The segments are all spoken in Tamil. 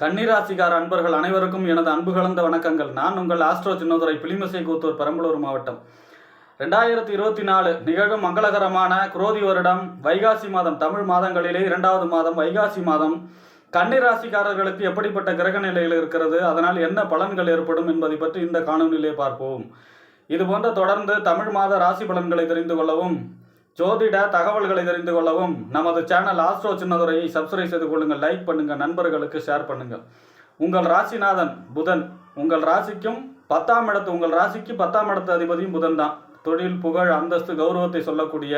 கன்னிராசிகார அன்பர்கள் அனைவருக்கும் எனது அன்பு கலந்த வணக்கங்கள். நான் உங்கள் ஆஸ்ட்ரோ சின்னதுரை பிலிமிசை கூத்தூர் பெரம்பலூர் மாவட்டம். ரெண்டாயிரத்தி இருபத்தி நாலு நிகழும் மங்களகரமான குரோதி வருடம் வைகாசி மாதம் தமிழ் மாதங்களிலே இரண்டாவது மாதம் வைகாசி மாதம். கன்னிராசிக்காரர்களுக்கு எப்படிப்பட்ட கிரக நிலையில் இருக்கிறது அதனால் என்ன பலன்கள் ஏற்படும் என்பதை பற்றி இந்த காணொலியிலே பார்ப்போம். இது போன்ற தொடர்ந்து தமிழ் மாத ராசி பலன்களை தெரிந்து கொள்ளவும் ஜோதிட தகவல்களை தெரிந்து கொள்ளவும் நமது சேனல் ஆஸ்ட்ரோ சின்னதுரையை சப்ஸ்கிரைப் செய்து கொள்ளுங்கள் லைக் பண்ணுங்கள் நண்பர்களுக்கு ஷேர் பண்ணுங்கள். உங்கள் ராசிநாதன் புதன் உங்கள் ராசிக்கும் பத்தாம் இடத்து உங்கள் ராசிக்கு பத்தாம் இடத்து அதிபதியும் புதன் தான் தொழில் புகழ் அந்தஸ்து கௌரவத்தை சொல்லக்கூடிய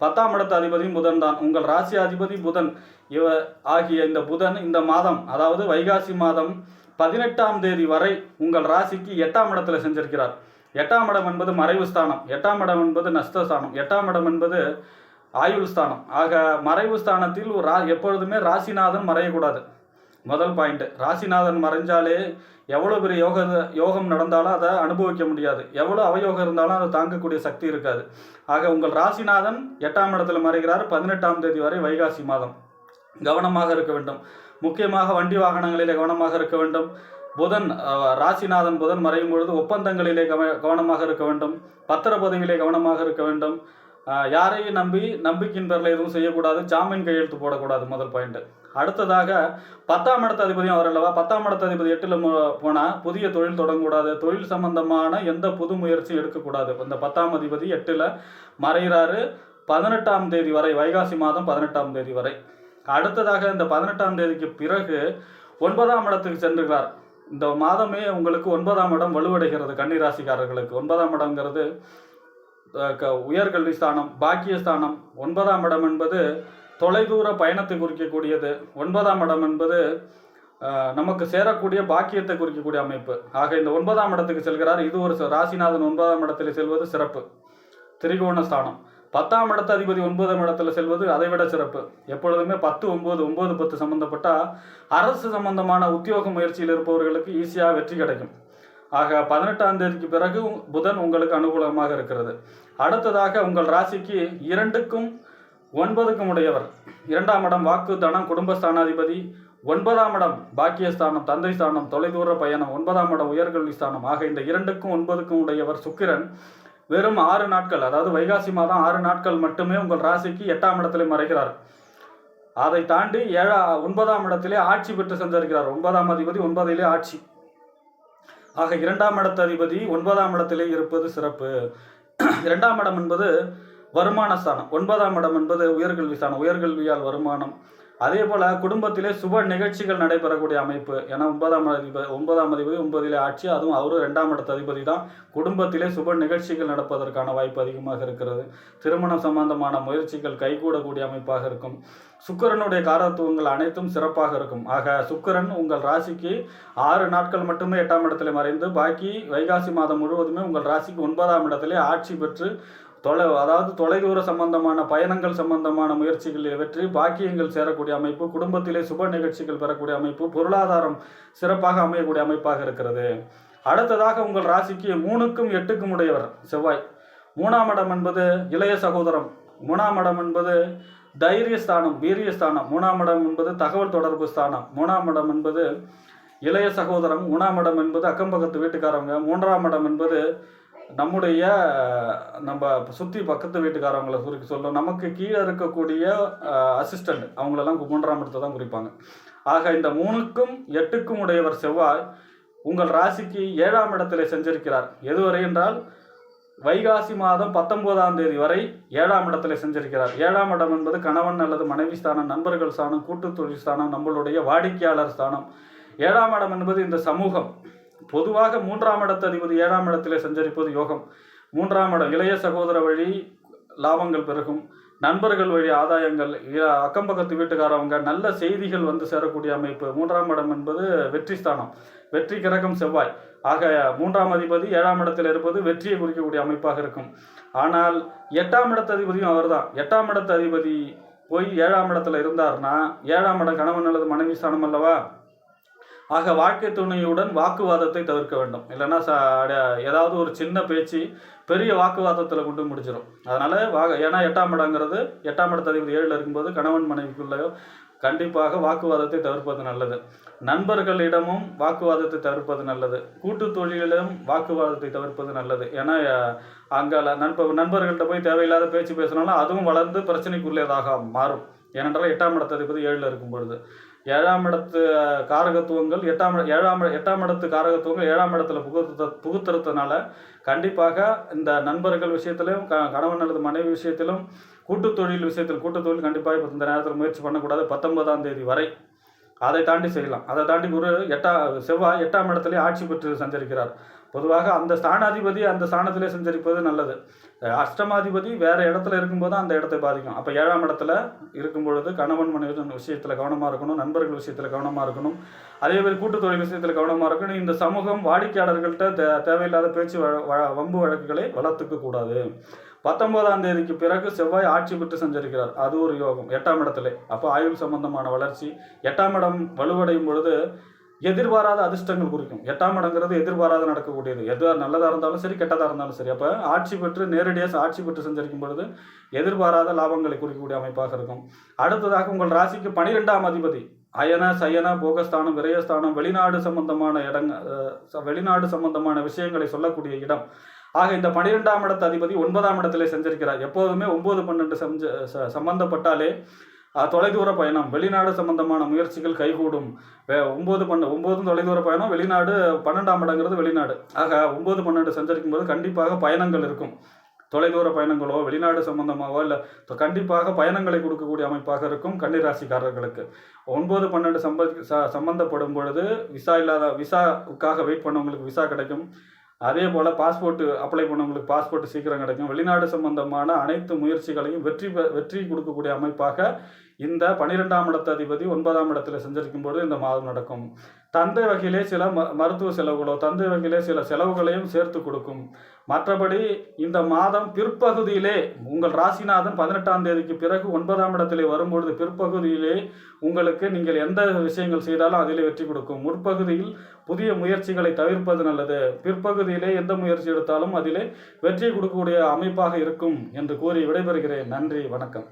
பத்தாம் இடத்து அதிபதியும் புதன் தான் உங்கள் ராசி அதிபதி புதன் இவ ஆகிய இந்த புதன் இந்த மாதம் அதாவது வைகாசி மாதம் பதினெட்டாம் தேதி வரை உங்கள் ராசிக்கு எட்டாம் இடத்துல செஞ்சிருக்கிறார் எட்டாம் இடம் என்பது மறைவு ஸ்தானம் எட்டாம் இடம் என்பது நஷ்டஸ்தானம் எட்டாம் இடம் என்பது ஆயுள் ஸ்தானம். ஆக மறைவு ஸ்தானத்தில் ஒரு ரா எப்பொழுதுமே ராசிநாதன் மறையக்கூடாது. முதல் பாயிண்ட்டு ராசிநாதன் மறைஞ்சாலே எவ்வளோ பெரிய யோக யோகம் நடந்தாலும் அதை அனுபவிக்க முடியாது. எவ்வளோ அவயோகம் இருந்தாலும் அதை தாங்கக்கூடிய சக்தி இருக்காது. ஆக உங்கள் ராசிநாதன் எட்டாம் இடத்துல மறைகிறார் பதினெட்டாம் தேதி வரை வைகாசி மாதம். கவனமாக இருக்க வேண்டும். முக்கியமாக வண்டி வாகனங்களில் கவனமாக இருக்க வேண்டும். புதன் ராசிநாதன் புதன் மறையும் பொழுது ஒப்பந்தங்களிலே கவ கவனமாக இருக்க வேண்டும் பத்திர பதவியிலே கவனமாக இருக்க வேண்டும். யாரையும் நம்பி நம்பிக்கையின் பேரில் எதுவும் செய்யக்கூடாது ஜாமீன் கையெழுத்து போடக்கூடாது முதல் பாயிண்ட் அடுத்ததாக பத்தாம் இடத்த அதிபதியும் அவர் அல்லவா? பத்தாம் இடத்த அதிபதி எட்டில் போனால் புதிய தொழில் தொடங்கக்கூடாது தொழில் சம்பந்தமான எந்த புது முயற்சியும் எடுக்கக்கூடாது. இந்த பத்தாம் அதிபதி எட்டில் மறைகிறாரு பதினெட்டாம் தேதி வரை வைகாசி மாதம் பதினெட்டாம் தேதி வரை. அடுத்ததாக இந்த பதினெட்டாம் தேதிக்கு பிறகு ஒன்பதாம் இடத்துக்கு சென்றுகிறார். இந்த மாதமே உங்களுக்கு ஒன்பதாம் இடம் வலுவடைகிறது கன்னிராசிக்காரர்களுக்கு. ஒன்பதாம் இடங்கிறது க- உயர்கல்வி ஸ்தானம் பாக்கியஸ்தானம் ஒன்பதாம் இடம் என்பது தொலைதூர பயணத்தை குறிக்கக்கூடியது. ஒன்பதாம் இடம் என்பது நமக்கு சேரக்கூடிய பாக்கியத்தை குறிக்கக்கூடிய அமைப்பு. ஆக இந்த ஒன்பதாம் இடத்துக்கு செல்கிறார். இது ஒரு ராசிநாதன் ஒன்பதாம் இடத்தில் செல்வது சிறப்பு. திரிகோண ஸ்தானம். பத்தாம் இடத்து அதிபதி ஒன்பதாம் இடத்துல செல்வது அதைவிட சிறப்பு. எப்பொழுதுமே பத்து ஒன்பது ஒன்பது பத்து சம்பந்தப்பட்ட அரசு சம்பந்தமான உத்தியோக முயற்சியில் இருப்பவர்களுக்கு ஈஸியாக வெற்றி கிடைக்கும். ஆக பதினெட்டாம் தேதிக்கு பிறகு புதன் உங்களுக்கு அனுகூலமாக இருக்கிறது. அடுத்ததாக உங்கள் ராசிக்கு இரண்டுக்கும் ஒன்பதுக்கும் உடையவர். இரண்டாம் இடம் வாக்கு தனம் குடும்பஸ்தானாதிபதி. ஒன்பதாம் இடம் பாக்கியஸ்தானம் தந்தை ஸ்தானம் தொலைதூர பயணம். ஒன்பதாம் இடம் உயர்கல்வி ஸ்தானம். ஆக இந்த இரண்டுக்கும் ஒன்பதுக்கும் உடையவர் சுக்கிரன். வெறும் ஆறு நாட்கள் அதாவது வைகாசி மாதம் ஆறு நாட்கள் மட்டுமே உங்கள் ராசிக்கு எட்டாம் இடத்திலே மறைகிறார். அதை தாண்டி ஏழா ஒன்பதாம் இடத்திலே ஆட்சி பெற்று சென்றிருக்கிறார். ஒன்பதாம் அதிபதி ஒன்பதிலே ஆட்சி. ஆக இரண்டாம் இடத்து அதிபதி ஒன்பதாம் இடத்திலே இருப்பது சிறப்பு. இரண்டாம் இடம் என்பது வருமான ஸ்தானம். ஒன்பதாம் இடம் என்பது உயர்கல்வி ஸ்தானம். உயர்கல்வியால் வருமானம் அதே போல குடும்பத்திலே சுப நிகழ்ச்சிகள் நடைபெறக்கூடிய அமைப்பு. ஏன்னா ஒன்பதாம் அதிபதி ஒன்பதாம் அதிபதி ஒன்பதிலே ஆட்சி அதுவும் அவரும் ரெண்டாம் இடத்த அதிபதி தான். குடும்பத்திலே சுப நிகழ்ச்சிகள் நடப்பதற்கான வாய்ப்பு அதிகமாக இருக்கிறது. திருமணம் சம்பந்தமான முயற்சிகள் கைகூடக்கூடிய அமைப்பாக இருக்கும். சுக்கரனுடைய காரத்துவங்கள் அனைத்தும் சிறப்பாக இருக்கும். ஆக சுக்கரன் உங்கள் ராசிக்கு ஆறு நாட்கள் மட்டுமே எட்டாம் இடத்துல மறைந்து பாக்கி வைகாசி மாதம் முழுவதுமே உங்கள் ராசிக்கு ஒன்பதாம் இடத்திலே ஆட்சி பெற்று தொலை அதாவது தொலைதூர சம்பந்தமான பயணங்கள் சம்பந்தமான முயற்சிகளில் வெற்றி பாக்கியங்கள் சேரக்கூடிய அமைப்பு குடும்பத்திலே சுப நிகழ்ச்சிகள் பெறக்கூடிய அமைப்பு பொருளாதாரம் சிறப்பாக அமையக்கூடிய அமைப்பாக இருக்கிறது. அடுத்ததாக உங்கள் ராசிக்கு மூணுக்கும் எட்டுக்கும் உடையவர் செவ்வாய். மூணாம் இடம் என்பது இளைய சகோதரம். மூணாம் இடம் என்பது தைரியஸ்தானம் வீரியஸ்தானம் மூணாம் இடம் என்பது தகவல் தொடர்பு ஸ்தானம். மூணாம் இடம் என்பது இளைய சகோதரம். மூணாம் இடம் என்பது அக்கம்பக்கத்து வீட்டுக்காரவங்க. மூன்றாம் இடம் என்பது நம்முடைய நம்ம சுற்றி பக்கத்து வீட்டுக்காரவங்களை சுருக்கி சொல்லும் நமக்கு கீழே இருக்கக்கூடிய அசிஸ்டண்ட் அவங்களெல்லாம் மூன்றாம் இடத்தை தான் குறிப்பாங்க. ஆக இந்த மூணுக்கும் எட்டுக்கும் உடையவர் செவ்வாய் உங்கள் ராசிக்கு ஏழாம் இடத்திலே செஞ்சிருக்கிறார் எதுவரை என்றால் வைகாசி மாதம் பத்தொன்பதாம் தேதி வரை ஏழாம் இடத்துல செஞ்சிருக்கிறார் ஏழாம் இடம் என்பது கணவன் அல்லது மனைவி ஸ்தானம் நண்பர்கள் ஸ்தானம் கூட்டு தொழில் ஸ்தானம் நம்மளுடைய வாடிக்கையாளர் ஸ்தானம். ஏழாம் இடம் என்பது இந்த சமூகம். பொதுவாக மூன்றாம் இடத்து அதிபதி ஏழாம் இடத்திலே சஞ்சரிப்பது யோகம். மூன்றாம் இடம் இளைய சகோதர வழி லாபங்கள் பெருகும். நண்பர்கள் வழி ஆதாயங்கள் அக்கம் பக்கத்து வீட்டுக்காரவங்க நல்ல செய்திகள் வந்து சேரக்கூடிய அமைப்பு. மூன்றாம் இடம் என்பது வெற்றி ஸ்தானம். வெற்றி கிரகம் செவ்வாய். ஆக மூன்றாம் அதிபதி ஏழாம் இடத்தில் இருப்பது வெற்றியை குறிக்கக்கூடிய அமைப்பாக இருக்கும். ஆனால் எட்டாம் இடத்து அதிபதியும் அவர்தான். எட்டாம் இடத்து அதிபதி போய் ஏழாம் இடத்துல இருந்தார்னா ஏழாம் இடம் கணவன் அல்லது மனைவி ஸ்தானம் அல்லவா? ஆக வாழ்க்கை துணையுடன் வாக்குவாதத்தை தவிர்க்க வேண்டும். இல்லைன்னா அட- ஏதாவது ஒரு சின்ன பேச்சு பெரிய வாக்குவாதத்தில் கொண்டு முடிச்சிடும் அதனால் வா ஏன்னா எட்டாம் இடங்கிறது எட்டாம் இடத்த அதிபதி ஏழில் இருக்கும்போது கணவன் மனைவிக்குள்ளேயோ கண்டிப்பாக வாக்குவாதத்தை தவிர்ப்பது நல்லது. நண்பர்களிடமும் வாக்குவாதத்தை தவிர்ப்பது நல்லது. கூட்டு தொழிலிலும் வாக்குவாதத்தை தவிர்ப்பது நல்லது. ஏன்னா அங்கே நண்ப நண்பர்கள்ட்ட போய் தேவையில்லாத பேச்சு பேசினாலும் அதுவும் வளர்ந்து பிரச்சனைக்குரியதாக மாறும். ஏனென்றால் எட்டாம் இடத்து ஏழில் இருக்கும் பொழுது ஏழாம் இடத்து காரகத்துவங்கள் எட்டாம் ஏழாம் எட்டாம் இடத்து காரகத்துவங்கள் ஏழாம் இடத்துல புகுத்து புகுத்துறதுனால கண்டிப்பாக இந்த நண்பர்கள் விஷயத்திலும் க கணவன் அல்லது மனைவி விஷயத்திலும் கூட்டுத் தொழில் விஷயத்தில் கூட்டுத் தொழில் கண்டிப்பாக இப்போ இந்த நேரத்தில் முயற்சி பண்ணக்கூடாது. பத்தொன்பதாம் தேதி வரை அதை தாண்டி செய்யலாம். அதை தாண்டி குரு எட்டா செவ்வாய் எட்டாம் இடத்துலேயே ஆட்சி பெற்று சஞ்சரிக்கிறார். பொதுவாக அந்த ஸ்தானாதிபதி அந்த ஸ்தானத்திலே சஞ்சரிப்பது நல்லது. அஷ்டமாதிபதி வேற இடத்துல இருக்கும்போது அந்த இடத்தை பாதிக்கும். அப்போ ஏழாம் இடத்துல இருக்கும் பொழுது கணவன் மனைவி விஷயத்தில் கவனமாக இருக்கணும் நண்பர்கள் விஷயத்தில் கவனமாக இருக்கணும் அதே மாதிரி கூட்டுத்தொழில் விஷயத்தில் கவனமாக இருக்கணும். இந்த சமூகம் வாடிக்கையாளர்கள்ட்ட தே தேவையில்லாத பேச்சு வ- வம்பு வழக்குகளை வளர்த்துக்க கூடாது. பத்தொன்பதாம் தேதிக்கு பிறகு செவ்வாய் ஆட்சி பெற்று சஞ்சரிக்கிறார். அது ஒரு யோகம். எட்டாம் இடத்துல. அப்போ ஆயுள் சம்பந்தமான வளர்ச்சி. எட்டாம் இடம் வலுவடையும் பொழுது எதிர்பாராத அதிர்ஷ்டங்கள் குறிக்கும். எட்டாம் இடங்கிறது எதிர்பாராத நடக்கக்கூடியது. எது நல்லதாக இருந்தாலும் சரி கெட்டதாக இருந்தாலும் சரி. அப்போ ஆட்சி பெற்று நேரடியாக ஆட்சி பெற்று செஞ்சிருக்கும் பொழுது எதிர்பாராத லாபங்களை குறிக்கக்கூடிய அமைப்பாக இருக்கும். அடுத்ததாக உங்கள் ராசிக்கு பனிரெண்டாம் அதிபதி. அயன சயன போகஸ்தானம் விரயஸ்தானம் வெளிநாடு சம்பந்தமான இடங்க ச- வெளிநாடு சம்பந்தமான விஷயங்களை சொல்லக்கூடிய இடம். ஆக இந்த பனிரெண்டாம் இடத்து அதிபதி ஒன்பதாம் இடத்திலே செஞ்சிருக்கிறார். எப்போதுமே ஒன்பது பன்னெண்டு சஞ்ச ச- சம்பந்தப்பட்டாலே தொலைதூர பயணம். வெளிநாடு சம்பந்தமான முயற்சிகள் கைகூடும். வே ஒம்பது பண்ண ஒம்போதும் தொலைதூர பயணம் வெளிநாடு பன்னெண்டாம் இடங்கிறது வெளிநாடு. ஆக ஒம்பது பன்னெண்டு சஞ்சரிக்கும் போது கண்டிப்பாக பயணங்கள் இருக்கும். தொலைதூர பயணங்களோ வெளிநாடு சம்பந்தமாவோ இல்லை கண்டிப்பாக பயணங்களை கொடுக்கக்கூடிய அமைப்பாக இருக்கும் கன்னிராசிக்காரர்களுக்கு. ஒன்பது பன்னெண்டு சம்ப ச- சம்பந்தப்படும் பொழுது விசா இல்லாத விசாவுக்காக வெயிட் பண்ணவங்களுக்கு விசா கிடைக்கும். அதே போல் பாஸ்போர்ட் அப்ளை பண்ணவங்களுக்கு பாஸ்போர்ட் சீக்கிரம் கிடைக்கும். வெளிநாடு சம்பந்தமான அனைத்து முயற்சிகளையும் வெற்றி வெற்றி கொடுக்கக்கூடிய அமைப்பாக இந்த பனிரெண்டாம் இடத்து அதிபதி ஒன்பதாம் இடத்துல செஞ்சிருக்கும் பொழுது இந்த மாதம் நடக்கும். தந்தை வகையிலே சில ம மருத்துவ செலவுகளோ தந்தை வகையிலே சில செலவுகளையும் சேர்த்து கொடுக்கும். மற்றபடி இந்த மாதம் பிற்பகுதியிலே உங்கள் ராசிநாதன் பதினெட்டாம் தேதிக்கு பிறகு ஒன்பதாம் இடத்திலே வரும்பொழுது பிற்பகுதியிலே உங்களுக்கு நீங்கள் எந்த விஷயங்கள் செய்தாலும் அதிலே வெற்றி கொடுக்கும். முற்பகுதியில் புதிய முயற்சிகளை தவிர்ப்பது நல்லது. பிற்பகுதியிலே எந்த முயற்சி எடுத்தாலும் அதிலே வெற்றி கொடுக்கக்கூடிய அமைப்பாக இருக்கும் என்று கூறி விடைபெறுகிறேன். நன்றி வணக்கம்.